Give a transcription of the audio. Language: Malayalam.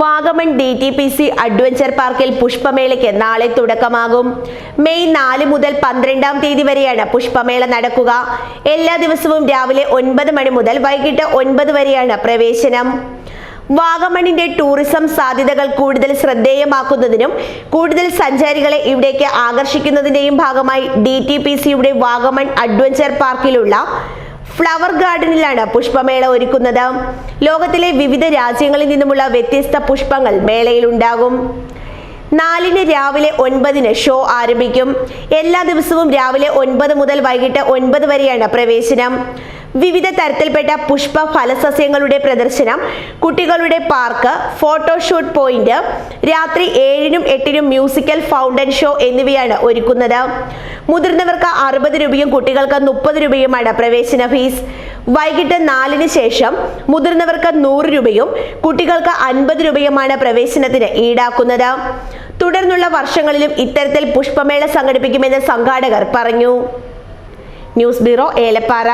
Vagamon D T P C adventure പാർക്കിൽ പുഷ്പമേളയ്ക്ക് നാളെ തുടക്കമാകും. മെയ് നാല് മുതൽ പന്ത്രണ്ടാം തീയതി വരെയാണ് പുഷ്പമേള നടക്കുക. എല്ലാ ദിവസവും രാവിലെ ഒൻപത് മണി മുതൽ വൈകിട്ട് ഒൻപത് വരെയാണ് പ്രവേശനം. വാഗമണിന്റെ ടൂറിസം സാധ്യതകൾ കൂടുതൽ ശ്രദ്ധേയമാക്കുന്നതിനും കൂടുതൽ സഞ്ചാരികളെ ഇവിടേക്ക് ആകർഷിക്കുന്നതിന്റെയും ഭാഗമായി ഡി ടി പി സിയുടെ വാഗമൺ അഡ്വഞ്ചർ പാർക്കിലുള്ള ഫ്ലവർ ഗാർഡനിലാണ് പുഷ്പമേള ഒരുക്കുന്നത്. ലോകത്തിലെ വിവിധ രാജ്യങ്ങളിൽ നിന്നുമുള്ള വ്യത്യസ്ത പുഷ്പങ്ങൾ മേളയിൽ ഉണ്ടാകും. നാലിന് രാവിലെ ഒൻപതിന് ഷോ ആരംഭിക്കും. എല്ലാ ദിവസവും രാവിലെ ഒൻപത് മുതൽ വൈകിട്ട് ഒൻപത് വരെയാണ് പ്രവേശനം. വിവിധ തരത്തിൽപ്പെട്ട പുഷ്പ ഫലസസ്യങ്ങളുടെ പ്രദർശനം കുട്ടികളുടെ പാർക്ക് ഫോട്ടോഷൂട്ട് പോയിന്റ് രാത്രി ഏഴിനും എട്ടിനും മ്യൂസിക്കൽ ഫൗണ്ടൻ ഷോ എന്നിവയാണ് ഒരുക്കുന്നത്. മുതിർന്നവർക്ക് അറുപത് രൂപയും കുട്ടികൾക്ക് മുപ്പത് രൂപയുമാണ് പ്രവേശന ഫീസ്. വൈകിട്ട് നാലിന് ശേഷം മുതിർന്നവർക്ക് നൂറ് രൂപയും കുട്ടികൾക്ക് അൻപത് രൂപയുമാണ് പ്രവേശനത്തിന് ഈടാക്കുന്നത്. തുടർന്നുള്ള വർഷങ്ങളിലും ഇത്തരത്തിൽ പുഷ്പമേള സംഘടിപ്പിക്കുമെന്ന് സംഘാടകർ പറഞ്ഞു. News bureau Elappara.